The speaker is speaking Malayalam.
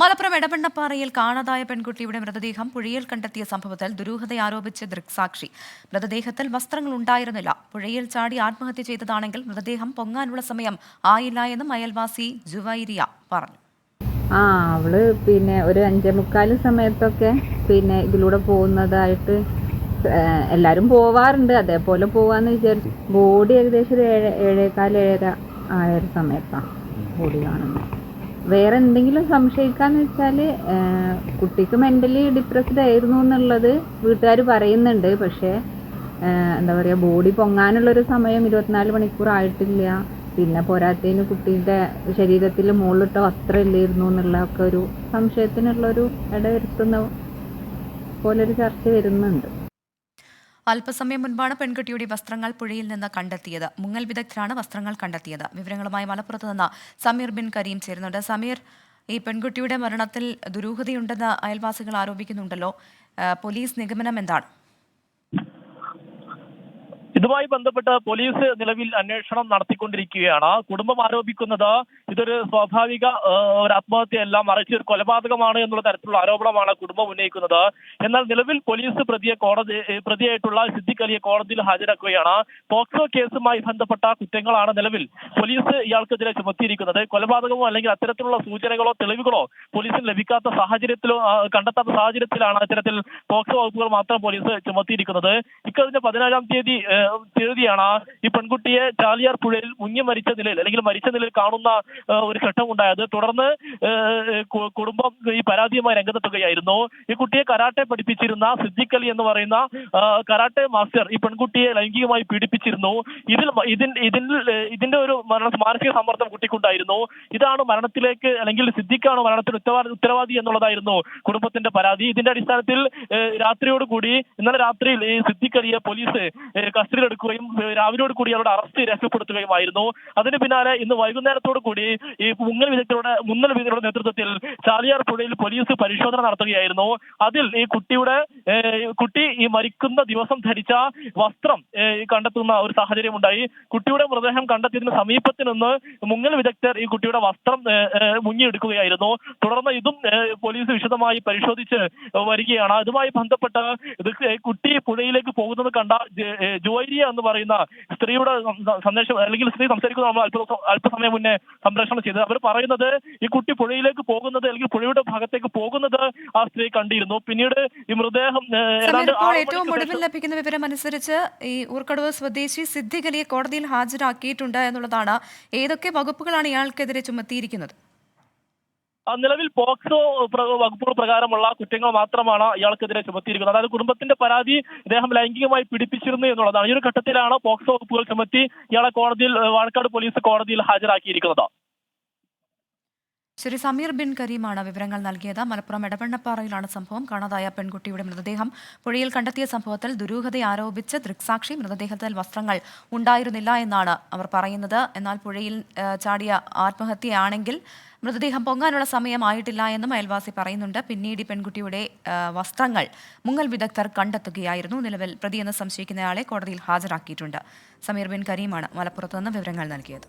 മലപ്പുറം എടവണ്ണപ്പാറയിൽ കാണാതായ പെൺകുട്ടിയുടെ മൃതദേഹം പുഴയിൽ കണ്ടെത്തിയ സംഭവത്തിൽ ദുരൂഹത ആരോപിച്ച് ദൃക്സാക്ഷി. മൃതദേഹത്തിൽ വസ്ത്രങ്ങൾ ഉണ്ടായിരുന്നില്ല. പുഴയിൽ ചാടി ആത്മഹത്യ ചെയ്തതാണെങ്കിൽ മൃതദേഹം പൊങ്ങാനുള്ള സമയം ആയില്ല എന്നും അയൽവാസി ജുവൈരിയ പറഞ്ഞു. ആ അവൾ പിന്നെ ഒരു അഞ്ചേ മുക്കാൽ സമയത്തൊക്കെ പിന്നെ ഇതിലൂടെ പോകുന്നതായിട്ട് എല്ലാവരും പോവാറുണ്ട്. അതേപോലെ പോവാന്ന് വിചാരിച്ചു ബോഡി ഏകദേശം ഒരു ഏഴ് ഏഴേകാൽ ഏഴര ആയ ഒരു സമയത്താണ് ബോഡി കാണുന്നത്. വേറെ എന്തെങ്കിലും സംശയിക്കാന്ന് വെച്ചാൽ കുട്ടിക്ക് മെന്റലി ഡിപ്രസ്ഡ് ആയിരുന്നു എന്നുള്ളത് വീട്ടുകാർ പറയുന്നുണ്ട്. പക്ഷേ എന്താ പറയുക ബോഡി പൊങ്ങാനുള്ളൊരു സമയം ഇരുപത്തിനാല് മണിക്കൂർ ആയിട്ടില്ല. പിന്നെ പോരാത്തതിന് കുട്ടിയുടെ ശരീരത്തിൽ മുകളിലിട്ട വസ്ത്രം ഇല്ലായിരുന്നു എന്നുള്ള ഒക്കെ ഒരു സംശയത്തിനുള്ളൊരു ഇടവരുത്തുന്ന പോലൊരു ചർച്ച വരുന്നുണ്ട്. അല്പസമയം മുൻപാണ് പെൺകുട്ടിയുടെ വസ്ത്രങ്ങൾ പുഴയിൽ നിന്ന് കണ്ടെത്തിയത്. മുങ്ങൽ വിദഗ്ധരാണ് വസ്ത്രങ്ങൾ കണ്ടെത്തിയത്. വിവരങ്ങളുമായി മലപ്പുറത്ത് നിന്ന് സമീർ ബിൻ കരീം ചേരുന്നുണ്ട്. സമീർ ഈ പെൺകുട്ടിയുടെ മരണത്തിൽ ദുരൂഹതയുണ്ടെന്ന് അയൽവാസികൾ ആരോപിക്കുന്നുണ്ടല്ലോ. പോലീസ് നിഗമനം എന്താണ്? ഇതുമായി ബന്ധപ്പെട്ട് പോലീസ് നിലവിൽ അന്വേഷണം നടത്തിക്കൊണ്ടിരിക്കുകയാണ്. കുടുംബം ആരോപിക്കുന്നത് ഇതൊരു സ്വാഭാവിക ഒരു ആത്മഹത്യയല്ല മറിച്ച് ഒരു കൊലപാതകമാണ് എന്നുള്ള തരത്തിലുള്ള ആരോപണമാണ് കുടുംബം ഉന്നയിക്കുന്നത്. എന്നാൽ നിലവിൽ പോലീസ് പ്രതിയെ കോടതി പ്രതിയായിട്ടുള്ള സിദ്ദിഖ് അലിയെ കോടതിയിൽ ഹാജരാക്കുകയാണ്. പോക്സോ കേസുമായി ബന്ധപ്പെട്ട കുറ്റങ്ങളാണ് നിലവിൽ പോലീസ് ഇയാൾക്കെതിരെ ചുമത്തിയിരിക്കുന്നത്. കൊലപാതകമോ അല്ലെങ്കിൽ അത്തരത്തിലുള്ള സൂചനകളോ തെളിവുകളോ പോലീസിന് ലഭിക്കാത്ത സാഹചര്യത്തിലോ കണ്ടെത്താത്ത സാഹചര്യത്തിലാണ് അത്തരത്തിൽ പോക്സോ വകുപ്പുകൾ മാത്രം പോലീസ് ചുമത്തിയിരിക്കുന്നത്. ഇക്കഴിഞ്ഞ പതിനാലാം തീയതി തീയതിയാണ് ഈ പെൺകുട്ടിയെ ചാലിയാർ പുഴയിൽ മുങ്ങി മരിച്ച നിലയിൽ അല്ലെങ്കിൽ മരിച്ച നിലയിൽ കാണുന്ന ഒരു ഘട്ടം ഉണ്ടായത്. തുടർന്ന് കുടുംബം ഈ പരാതിയുമായി രംഗത്തെത്തുകയായിരുന്നു. ഈ കുട്ടിയെ കരാട്ടെ പഠിപ്പിച്ചിരുന്ന സിദ്ദിഖ് അലി എന്ന് പറയുന്ന കരാട്ടെ മാസ്റ്റർ ഈ പെൺകുട്ടിയെ ലൈംഗികമായി പീഡിപ്പിച്ചിരുന്നു. ഇതിൽ ഇതിൻ ഇതിൽ ഇതിന്റെ ഒരു മരണ മാനസിക സമ്മർദ്ദം കുട്ടിക്കുണ്ടായിരുന്നു. ഇതാണ് മരണത്തിലേക്ക് അല്ലെങ്കിൽ സിദ്ദിഖാണ് മരണത്തിന് ഉത്തരവാദി എന്നുള്ളതായിരുന്നു കുടുംബത്തിന്റെ പരാതി. ഇതിന്റെ അടിസ്ഥാനത്തിൽ രാത്രിയോട് കൂടി ഇന്നലെ രാത്രിയിൽ ഈ സിദ്ദിഖ് അലിയെ പോലീസ് കസ്റ്റഡിയിലെടുക്കുകയും രാവിലെയോട് കൂടി അവരുടെ അറസ്റ്റ് രേഖപ്പെടുത്തുകയുമായിരുന്നു. അതിന് പിന്നാലെ ഇന്ന് വൈകുന്നേരത്തോടു കൂടി ഈ മുങ്ങൽ വിദഗ്ധരുടെ മുങ്ങൽ വിദഗ്ധരുടെ നേതൃത്വത്തിൽ ചാലിയാർ പുഴയിൽ പോലീസ് പരിശോധന നടത്തുകയായിരുന്നു. അതിൽ ഈ കുട്ടിയുടെ കുട്ടി ഈ മരിക്കുന്ന ദിവസം ധരിച്ച വസ്ത്രം കണ്ടെത്തുന്ന ഒരു സാഹചര്യം ഉണ്ടായി കുട്ടിയുടെ മൃതദേഹം കണ്ടെത്തിയതിന് സമീപത്ത് നിന്ന് മുങ്ങൽ വിദഗ്ധർ ഈ കുട്ടിയുടെ വസ്ത്രം മുങ്ങിയെടുക്കുകയായിരുന്നു. തുടർന്ന് ഇതും പോലീസ് വിശദമായി പരിശോധിച്ച് വരികയാണ്. അതുമായി ബന്ധപ്പെട്ട് കുട്ടി പുഴയിലേക്ക് പോകുന്നത് കണ്ട ജോയിരിയ എന്ന് പറയുന്ന സ്ത്രീയുടെ സന്ദേശം അല്ലെങ്കിൽ സ്ത്രീ സംസാരിക്കുന്നത് നമ്മൾ അല്പ അല്പസമയം മുന്നേ സംപ്രേഷണം ചെയ്തത് അവർ പറയുന്നത് ഈ കുട്ടി പുഴയിലേക്ക് പോകുന്നത് അല്ലെങ്കിൽ പുഴയുടെ ഭാഗത്തേക്ക് പോകുന്നത് ആ സ്ത്രീ കണ്ടിരുന്നു. പിന്നീട് ഈ മൃതദേഹം ഏറ്റവും ഒടുവിൽ ലഭിക്കുന്ന വിവരം അനുസരിച്ച് ഈ ഊർക്കടവ് സ്വദേശി സിദ്ധികലിയെ കോടതിയിൽ ഹാജരാക്കിയിട്ടുണ്ട് എന്നുള്ളതാണ്. ഏതൊക്കെ വകുപ്പുകളാണ് ഇയാൾക്കെതിരെ ചുമത്തിയിരിക്കുന്നത്? നിലവിൽ പോക്സോ വകുപ്പുകൾ പ്രകാരമുള്ള കുറ്റങ്ങൾ മാത്രമാണ് ഇയാൾക്കെതിരെ ചുമത്തിയിരിക്കുന്നത്. അതായത് കുടുംബത്തിന്റെ പരാതി ഇദ്ദേഹം ലൈംഗികമായി പിടിപ്പിച്ചിരുന്നു എന്നുള്ളതാണ്. ഈ ഒരു ഘട്ടത്തിലാണ് പോക്സോ വകുപ്പുകൾ ചുമത്തി ഇയാളെ കോടതിയിൽ വാഴക്കാട് പോലീസ് കോടതിയിൽ ഹാജരാക്കിയിരിക്കുന്നത്. ശരി സമീർ ബിൻ കരീമാണ് വിവരങ്ങൾ നൽകിയത്. മലപ്പുറം എടവണ്ണപ്പാറയിലാണ് സംഭവം. കാണാതായ പെൺകുട്ടിയുടെ മൃതദേഹം. പുഴയിൽ കണ്ടെത്തിയ സംഭവത്തിൽ ദുരൂഹത ആരോപിച്ച് ദൃക്സാക്ഷി മൃതദേഹത്തിൽ വസ്ത്രങ്ങൾ ഉണ്ടായിരുന്നില്ല എന്നാണ് അവർ പറയുന്നത്. എന്നാൽ പുഴയിൽ ചാടിയ ആത്മഹത്യയാണെങ്കിൽ മൃതദേഹം പൊങ്ങാനുള്ള സമയമായിട്ടില്ല എന്നും അയൽവാസി പറയുന്നുണ്ട്. പിന്നീട് പെൺകുട്ടിയുടെ വസ്ത്രങ്ങൾ മുങ്ങൽ വിദഗ്ധർ കണ്ടെത്തുകയായിരുന്നു. നിലവിൽ പ്രതിയെന്ന് സംശയിക്കുന്നയാളെ കോടതിയിൽ ഹാജരാക്കിയിട്ടുണ്ട്. സമീർ ബിൻ കരീമാണ് മലപ്പുറത്ത് നിന്ന് വിവരങ്ങൾ നൽകിയത്.